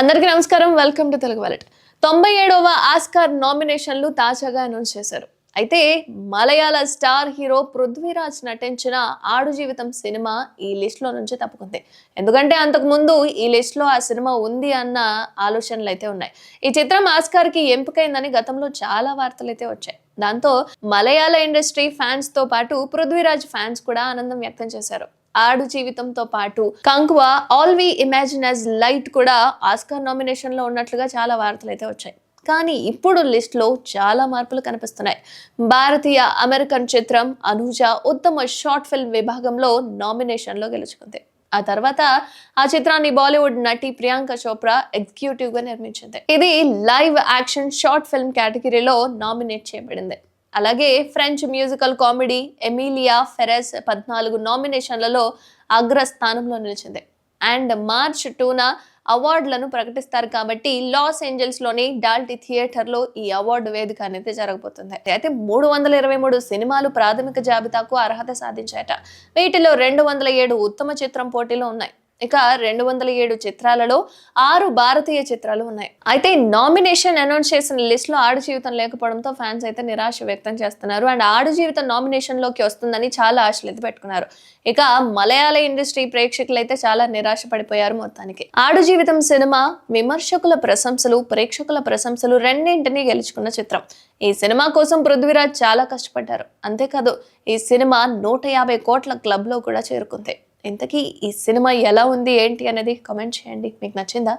అందరికీ నమస్కారం. Welcome to Telugu wallet తొంభై ఏడవ ఆస్కార్ నామినేషన్లు తాజాగా అనౌన్స్ చేశారు. అయితే మలయాళ స్టార్ హీరో పృథ్వీరాజ్ నటించిన ఆడు జీవితం సినిమా ఈ లిస్ట్లో నుంచి తప్పుకుంది. ఎందుకంటే అంతకు ముందు ఈ లిస్ట్లో ఆ సినిమా ఉంది అన్న ఆలోచనలు అయితే ఉన్నాయి. ఈ చిత్రం ఆస్కార్కి ఎంపికైందని గతంలో చాలా వార్తలు అయితే వచ్చాయి. దాంతో మలయాళ ఇండస్ట్రీ ఫ్యాన్స్తో పాటు పృథ్వీరాజ్ ఫ్యాన్స్ కూడా ఆనందం వ్యక్తం చేశారు. ఆడు జీవితంతో పాటు Kanguva all we imagine as light కూడా ఆస్కార్ నామినేషన్లో ఉన్నట్లుగా చాలా వార్తలు అయితే వచ్చాయి. కానీ ఇప్పుడు లిస్ట్లో చాలా మార్పులు కనిపిస్తున్నాయి. భారతీయ అమెరికన్ చిత్రం అనూజ ఉత్తమ షార్ట్ ఫిల్మ్ విభాగంలో నామినేషన్లో గెలుచుకుంది. ఆ తర్వాత ఆ చిత్రాన్ని బాలీవుడ్ నటి ప్రియాంక చోప్రా ఎగ్జిక్యూటివ్గా నిర్మించింది. ఇది లైవ్ యాక్షన్ షార్ట్ ఫిల్మ్ కేటగిరీలో నామినేట్ చేయబడింది. అలాగే French musical comedy Emilia Perez పద్నాలుగు నామినేషన్లలో అగ్రస్థానంలో నిలిచింది. అండ్ మార్చ్ టూన అవార్డులను ప్రకటిస్తారు కాబట్టి లాస్ ఏంజల్స్లోని డాల్టీ థియేటర్లో ఈ అవార్డు వేదిక అనేది జరగబోతుంది. అయితే మూడు వందల ఇరవై మూడు సినిమాలు ప్రాథమిక జాబితాకు అర్హత సాధించాయట. వీటిలో రెండు వందల ఏడు ఉత్తమ చిత్రం పోటీలో ఉన్నాయి. ఇక రెండు వందల ఏడు చిత్రాలలో ఆరు భారతీయ చిత్రాలు ఉన్నాయి. అయితే నామినేషన్ అనౌన్స్ చేసిన లిస్ట్లో ఆడు జీవితం లేకపోవడంతో ఫ్యాన్స్ అయితే నిరాశ వ్యక్తం చేస్తున్నారు. అండ్ ఆడు జీవితం నామినేషన్లోకి వస్తుందని చాలా ఆశలు ఎత్తి పెట్టుకున్నారు. ఇక మలయాళ ఇండస్ట్రీ ప్రేక్షకులు అయితే చాలా నిరాశ పడిపోయారు మొత్తానికి. ఆడు జీవితం సినిమా విమర్శకుల ప్రశంసలు ప్రేక్షకుల ప్రశంసలు రెండింటినీ గెలుచుకున్న చిత్రం. ఈ సినిమా కోసం పృథ్వీరాజ్ చాలా కష్టపడ్డారు. అంతేకాదు ఈ సినిమా నూట యాభై కోట్ల క్లబ్లో కూడా చేరుకుంది. ఇంతకీ ఈ సినిమా ఎలా ఉంది ఏంటి అనేది కామెంట్ చేయండి. మీకు నచ్చిందా?